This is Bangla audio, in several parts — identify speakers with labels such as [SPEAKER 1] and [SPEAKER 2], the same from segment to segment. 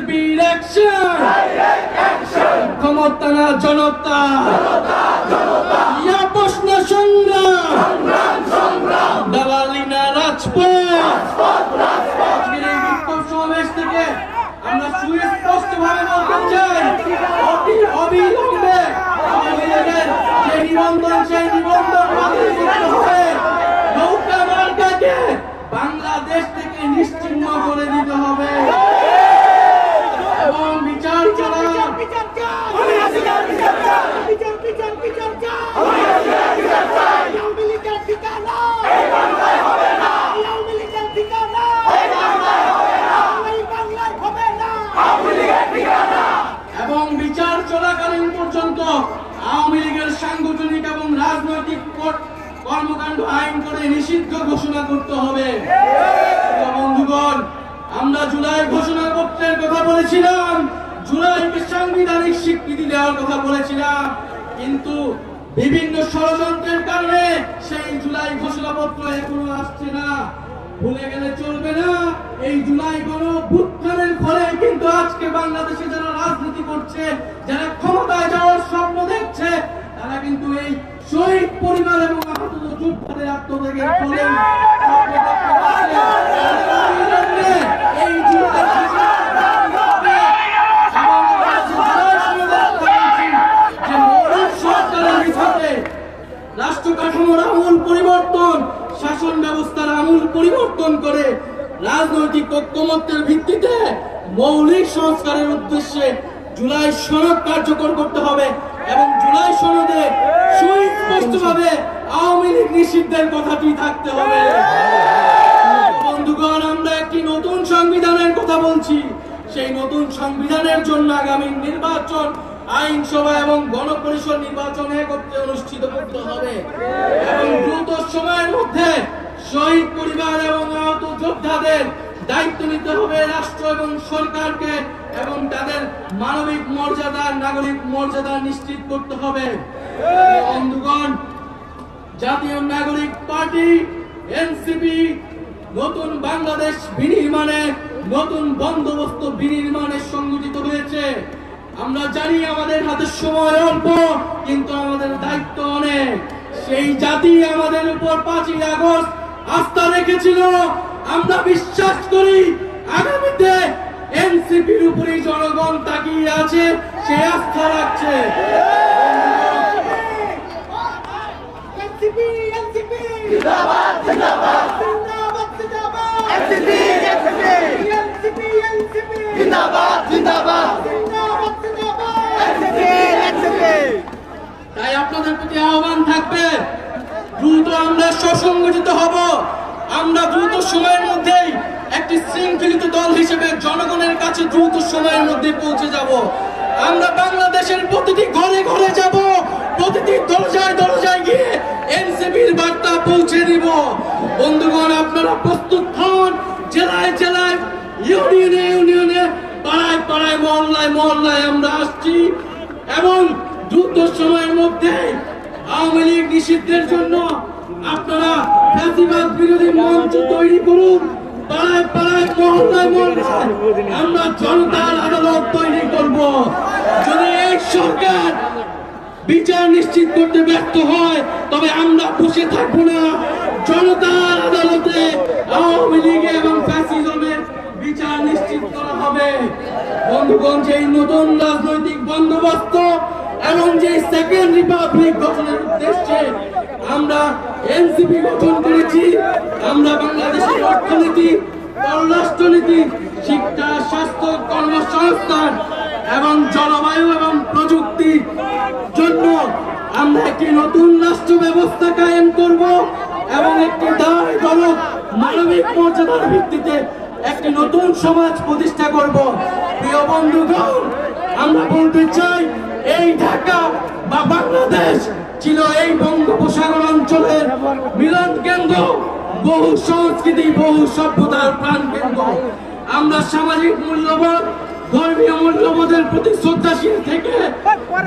[SPEAKER 1] এনসিপির অ্যাকশন ক্ষমতা না জনতা ইয়া প্রশ্ন সংগ্রাম দালালি না রাজপথ থেকে আমরা সুস্পষ্ট ভাবে বলতে চাই অবিলম্বে যে নিবন্ধন সেই নিবন্ধন নৌকা বাংলাদেশ থেকে নিশ্চিহ্ন করে দিতে হবে এবং বিচার চালান এবং বিচার চলাকালীন পর্যন্ত আওয়ামী লীগের সাংগঠনিক এবং রাজনৈতিক কর- কর্মকাণ্ড আইন করে নিষিদ্ধ ঘোষণা করতে হবে। বন্ধুগণ, আমরা জুলাই ঘোষণাপত্রের কথা বলেছিলাম। জুলাইকে সাংবিধানিক স্বীকৃতি দেওয়ার কথা বলেছিলাম। কিন্তু বিভিন্ন ষড়যন্ত্রের কারণে সেই জুলাই ঘোষণাপত্র এখনও আসছে না। ভুলে গেলে চলবে না। এই জুলাই গণ অভ্যুত্থানের ফলে কিন্তু আজকে বাংলাদেশে যারা রাজনীতি করছে, যারা ক্ষমতায় যাওয়ার স্বপ্ন দেখছে, তারা কিন্তু এই শহীদ পরিবার এবং আহত যোদ্ধাদের আত্মত্যাগের ফলে স্বপ্ন দেখতে পাচ্ছে। অবিলম্বে এই জুলাই ঘোষণাপত্র এবং জুলাই সনদের কথা বলছি, যে মৌলিক সরকারের বিপক্ষে রাষ্ট্র কাঠামোর আমূল পরিবর্তন শাসন ব্যবস্থার আমূল পরিবর্তন করে রাজনৈতিক ঐক্যমত্যের ভিত্তিতে মৌলিক সংস্কারের উদ্দেশ্যে জুলাই সনদ কার্যকর করতে হবে এবং জুলাই সনদে সুস্পষ্টভাবে আওয়ামী লীগ নিষিদ্ধের কথাটি থাকতে হবে। বন্ধুগণ, আমরা একটি নতুন সংবিধানের কথা বলছি। সেই নতুন সংবিধানের জন্য আগামী নির্বাচন আইনসভা এবং গণপরিষদ নির্বাচন একত্রে অনুষ্ঠিত করতে হবে। এবং দ্রুত সময়ের মধ্যে শহীদ পরিবার এবং আহত যোদ্ধাদের দায়িত্ব নিতে হবে রাষ্ট্র এবং সরকারকে এবং তাদের মানবিক মর্যাদা, নাগরিক মর্যাদা নিশ্চিত করতে হবে। বন্ধুগণ, জাতীয় নাগরিক পার্টি, এনসিপি, নতুন বাংলাদেশ বিনির্মাণে নতুন বন্দোবস্ত বিনির্মাণে সংগঠিত হয়েছে। আমরা জানি আমাদের হাতে সময় অল্প, কিন্তু আমাদের দায়িত্ব অনেক। সেই জাতি আমাদের উপর পাঁচই আগস্ট আস্থা রেখেছিল। আমরা বিশ্বাস করি আগামীতে এনসিপির উপরেই জনগণ তাকিয়ে আছে, সে আস্থা রাখছে।
[SPEAKER 2] এনসিপি এনসিপি জিন্দাবাদ জিন্দাবাদ জিন্দাবাদ জিন্দাবাদ এনসিপি এনসিপি এনসিপি এনসিপি জিন্দাবাদ জিন্দাবাদ জিন্দাবাদ জিন্দাবাদ এনসিপি এনসিপি
[SPEAKER 1] তাই আপনাদের প্রতি আহ্বান থাকবে দ্রুত আমরা সুসংগঠিত হব। আমরা দ্রুত সময়ের মধ্যেই একটি শৃঙ্খলিত দল হিসেবে জনগণের কাছে দ্রুত সময়ের মধ্যে পৌঁছে যাব। আমরা বাংলাদেশের প্রতিটি ঘরে ঘরে যাব। প্রতিটি দরজায় দরজায় গিয়ে এনসিপির বার্তা পৌঁছে দিব। বন্ধুগণ, আপনারা প্রস্তুত হন জেলায় জেলায়, ইউনিয়নে ইউনিয়নে, পাড়ায় পাড়ায়, মহল্লায় মহল্লায় আমরা আসছি এবং দ্রুত সময়ের মধ্যে আওয়ামী লীগ নিষিদ্ধের জন্য আপনারা বিরোধী মঞ্চ তৈরি করুন। পাড়ায় পাড়ায়, মহল্লায় মহল্লায় আমরা জনতার আদালত তৈরি করব। যদি এই সরকার বিচার নিশ্চিত করতে ব্যর্থ হয়, তবে আমরা বসে থাকব না। জনতার আদালতে আওয়ামী লীগ এবং ফ্যাসিজমের বিচার নিশ্চিত করা হবে। বন্ধুগণ, যেই নতুন রাজনৈতিক বন্দোবস্ত এবং যে সেকেন্ড রিপাবলিক গঠনের উদ্দেশ্যে আমরা এনসিপি গঠন করেছি, আমরা বাংলাদেশের অর্থনীতি, পররাষ্ট্রনীতি, শিক্ষা, স্বাস্থ্য, কর্মসংস্থান এবং জলবায়ু এবং প্রযুক্তি জন্য আমরা একটি নতুন রাষ্ট্র ব্যবস্থা কায়েম করব এবং একটি দায় জনক মানবিক মর্যাদার ভিত্তিতে একটি নতুন সমাজ প্রতিষ্ঠা করব। প্রিয় বন্ধুগণ, আমরা বলতে চাই, এই ঢাকা বা বাংলাদেশ ছিল এই বঙ্গোপসাগর অঞ্চলের মিলন কেন্দ্র, বহু সংস্কৃতি, বহু সভ্যতার প্রাণ কেন্দ্র। আমরা সামাজিক মূল্যবোধ, ধর্মীয় মূল্যবোধের প্রতি শ্রদ্ধাশীল থেকে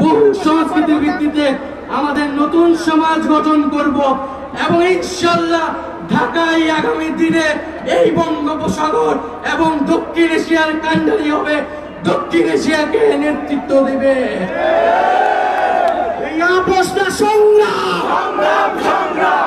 [SPEAKER 1] বহু সংস্কৃতির ভিত্তিতে আমাদের নতুন সমাজ গঠন করব এবং ইনশাল্লাহ ঢাকায় আগামী দিনে এই বঙ্গোপসাগর এবং দক্ষিণ এশিয়ার কান্ডারি হবে। দক্ষিণ এশিয়াকে নেতৃত্ব দেবে।
[SPEAKER 2] সংগ্রাম সংগ্রাম।